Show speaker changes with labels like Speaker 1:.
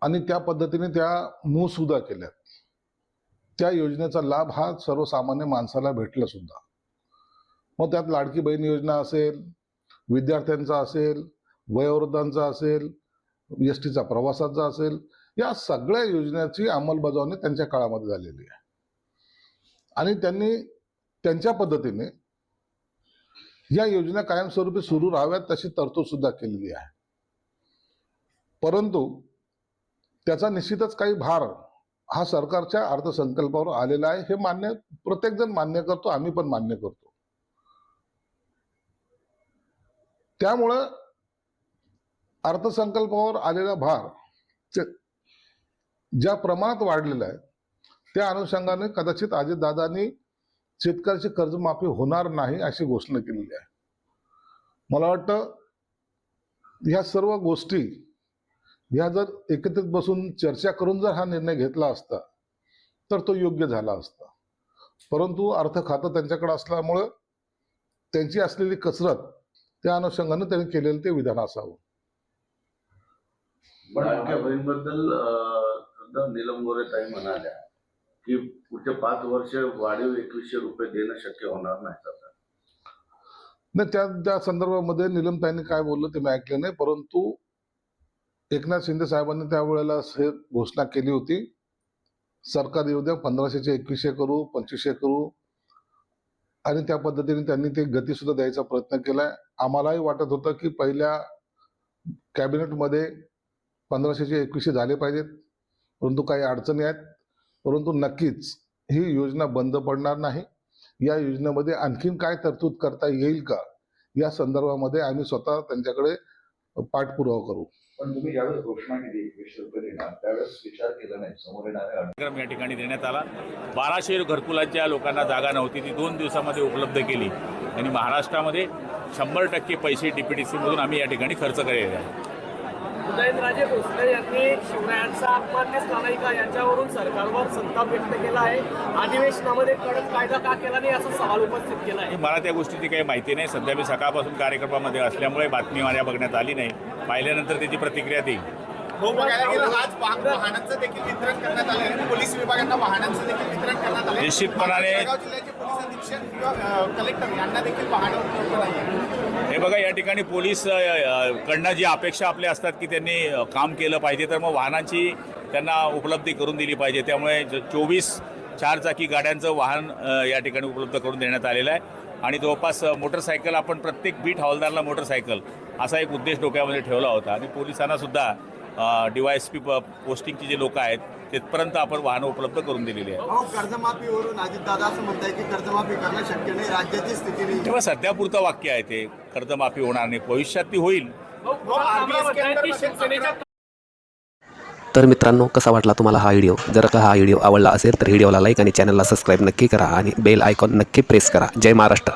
Speaker 1: आणि त्या पद्धतीने त्या मूसुद्धा केल्या केल्यात. त्या योजनेचा लाभ हा सर्वसामान्य माणसाला भेटला सुद्धा. मग त्यात लाडकी बहीण योजना असेल विद्यार्थ्यांचा असेल वयोवृद्धांचा असेल एस टीचा प्रवासाचा असेल या सगळ्या योजनेची अंमलबजावणी त्यांच्या काळामध्ये झालेली आहे. आणि त्यांनी त्यांच्या पद्धतीने या योजना कायमस्वरूपी सुरू राहाव्यात तशी तरतूद सुद्धा केलेली आहे. परंतु त्याचा निश्चितच काही भार हा सरकारच्या अर्थसंकल्पावर आलेला आहे. हे मान्य प्रत्येकजण मान्य करतो आम्ही पण मान्य करतो. त्यामुळं अर्थसंकल्पावर आलेला भार ज्या प्रमाणात वाढलेला आहे त्या अनुषंगाने कदाचित अजितदादांनी शेतकऱ्याची कर्जमाफी होणार नाही अशी घोषणा केलेली आहे. मला वाटतं ह्या सर्व गोष्टी ह्या जर एकत्रित बसून चर्चा करून जर हा निर्णय घेतला असता तर तो योग्य झाला असता. परंतु अर्थ खातं त्यांच्याकडे असल्यामुळं त्यांची असलेली कसरत त्या अनुषंगाने त्यांनी केलेलं ते विधान असावं.
Speaker 2: नीलम गोरे ताई म्हणाल्या की पुढचे पाच वर्ष वाढीव एकवीसशे रुपये देणं शक्य होणार नाही
Speaker 1: नाही त्या त्या संदर्भामध्ये निलमताईंनी काय बोललं ते मी ऐकले नाही परंतु एकनाथ शिंदे साहेबांनी त्यावेळेला हे घोषणा केली होती. सरकार येऊ द्या पंधराशेचे एकवीसशे करू पंचवीसशे करू. आणि त्या पद्धतीने त्यांनी ते गती सुद्धा द्यायचा प्रयत्न केलाय आम्हालाही वाटत होतं की पहिल्या कॅबिनेटमध्ये पंधराशेचे एकवीसशे झाले पाहिजेत. परंतु काही अडचणी आहेत. परंतु नक्कीच ही योजना बंद पडणार नाही. या योजनेमध्ये आणखीन काय तरतूद करता येईल का? या संदर्भामध्ये आम्ही स्वतः त्यांच्याकडे पाठपुरावा करू.
Speaker 3: पण तुम्ही ज्यावेळेस घोषणा केली एकवीसशे रुपये देणार त्यावेळेस विचार केला नाही समोर येणाऱ्या
Speaker 4: कार्यक्रम या ठिकाणी देण्यात आला. बाराशे घरकुलाच्या लोकांना जागा नव्हती ती दोन दिवसामध्ये उपलब्ध केली. आणि महाराष्ट्रामध्ये शंभर टक्के पैसे डी पी टी सीमधून आम्ही या ठिकाणी खर्च केलेले आहे
Speaker 5: उदयनराजे भोसले यांनी शिवरायांचा अपमान केला का याच्यावरून सरकारवर संताप व्यक्त केला आहे. अधिवेशनामध्ये कडक कायदा का केला नाही असा सवाल उपस्थित केला आहे.
Speaker 4: मला त्या गोष्टीची काही माहिती नाही. सध्या मी सकाळपासून कार्यक्रमामध्ये असल्यामुळे बातमी माझ्या बघण्यात आली नाही. पाहिल्यानंतर त्याची प्रतिक्रिया देईल.
Speaker 6: हो बघायला गेलं आज वाहन वाहनांचं देखील वितरण करण्यात आलं आहे. पोलीस विभागांना वाहनांचं देखील वितरण करण्यात आलं आहे.
Speaker 4: निश्चितपणाने-. हे बघा या ठिकाणी पोलीस कडनं जी अपेक्षा आपल्या असतात की त्यांनी काम केलं पाहिजे तर मग वाहनांची त्यांना उपलब्धी करून दिली पाहिजे. त्यामुळे चोवीस चारचाकी गाड्यांचं वाहन या ठिकाणी उपलब्ध करून देण्यात आलेलं आहे. आणि जवळपास मोटरसायकल आपण प्रत्येक बीट हवालदारला मोटरसायकल असा एक उद्देश डोक्यामध्ये ठेवला होता. आणि पोलिसांना सुद्धा डीवायएसपी पोस्टिंगची जे लोक आहेत तिथपर्यंत आपण वाहनं उपलब्ध करून दिलेली आहे
Speaker 7: कर्जमाफीवरून अजितदादा असं म्हणताय की कर्जमाफी करणं शक्य नाही राज्याची स्थिती नाही.
Speaker 4: तेव्हा सध्यापुरतं वाक्य आहे ते कर्जमाफी होणार नाही भविष्यात ती होईल.
Speaker 8: तर मित्रांनो कसा वाटला तुम्हाला हा व्हिडिओ? जर का हा व्हिडिओ आवडला असेल तर व्हिडिओला लाईक आणि चॅनलला सबस्क्राईब नक्की करा आणि बेल आयकॉन नक्की प्रेस करा. जय महाराष्ट्र.